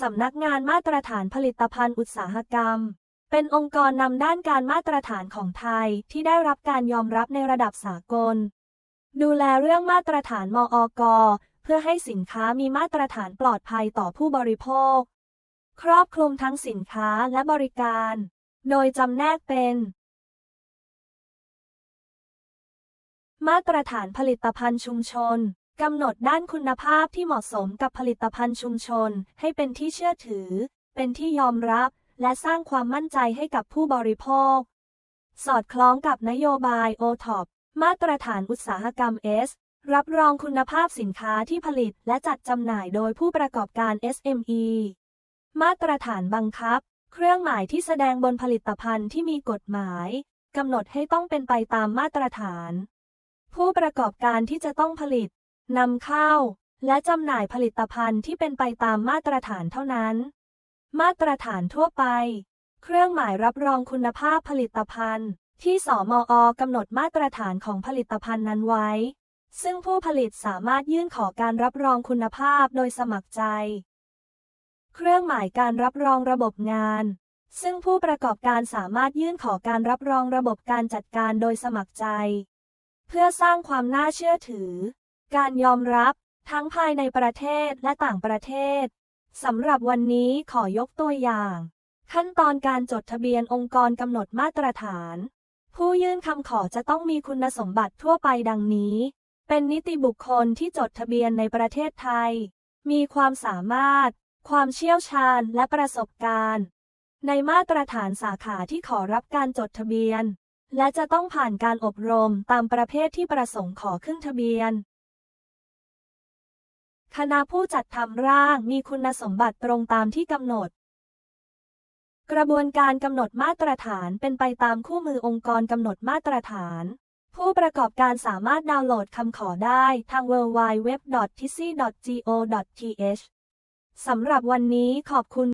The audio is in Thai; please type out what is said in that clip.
สำนักงานมาตรฐานผลิตภัณฑ์อุตสาหกรรม เป็นองค์กรนำด้านการมาตรฐานของไทยที่ได้รับการยอมรับในระดับสากล ดูแลเรื่องมาตรฐานมอกเพื่อให้สินค้ามีมาตรฐานปลอดภัยต่อผู้บริโภค ครอบคลุมทั้งสินค้าและบริการ โดยจำแนกเป็น มาตรฐานผลิตภัณฑ์ชุมชน กำหนดด้านคุณภาพที่เหมาะสมกับผลิตภัณฑ์ชุมชน ให้เป็นที่เชื่อถือ เป็นที่ยอมรับ และสร้างความมั่นใจให้กับผู้บริโภค สอดคล้องกับนโยบาย o t o p มาตรฐานอุตสาหกรรม S รับรองคุณภาพสินค้าที่ผลิตและจัดจำหน่ายโดยผู้ประกอบการ SME มาตรฐานบังคับ เครื่องหมายที่แสดงบนผลิตภัณฑ์ที่มีกฎหมายกำหนดให้ต้องเป็นไปตามมาตรฐาน ผู้ประกอบการที่จะต้องผลิต นำเข้า และจำหน่ายผลิตภัณฑ์ที่เป็นไปตามมาตรฐานเท่านั้น มาตรฐานทั่วไป เครื่องหมายรับรองคุณภาพผลิตภัณฑ์ ที่สมอกำหนดมาตรฐานของผลิตภัณฑ์นั้นไว้ ซึ่งผู้ผลิตสามารถยื่นขอการรับรองคุณภาพโดยสมัครใจ เครื่องหมายการรับรองระบบงานซึ่งผู้ประกอบการสามารถยื่นขอการรับรองระบบการจัดการโดยสมัครใจ เพื่อสร้างความน่าเชื่อถือ การยอมรับทั้งภายในประเทศและต่างประเทศ สำหรับวันนี้ขอยกตัวอย่าง ขั้นตอนการจดทะเบียนองค์กรกำหนดมาตรฐาน ผู้ยื่นคำขอจะต้องมีคุณสมบัติทั่วไปดังนี้ เป็นนิติบุคคลที่จดทะเบียนในประเทศไทย มีความสามารถ ความเชี่ยวชาญและประสบการณ์ ในมาตรฐานสาขาที่ขอรับการจดทะเบียน และจะต้องผ่านการอบรมตามประเภทที่ประสงค์ขอขึ้นทะเบียน คณะผู้จัดทำร่างมีคุณสมบัติตรงตามที่กำหนด กระบวนการกำหนดมาตรฐานเป็นไปตามคู่มือองค์กรกำหนดมาตรฐาน ผู้ประกอบการสามารถดาวน์โหลดคำขอได้ทาง www.tissy.go.th สำหรับวันนี้ขอบคุณ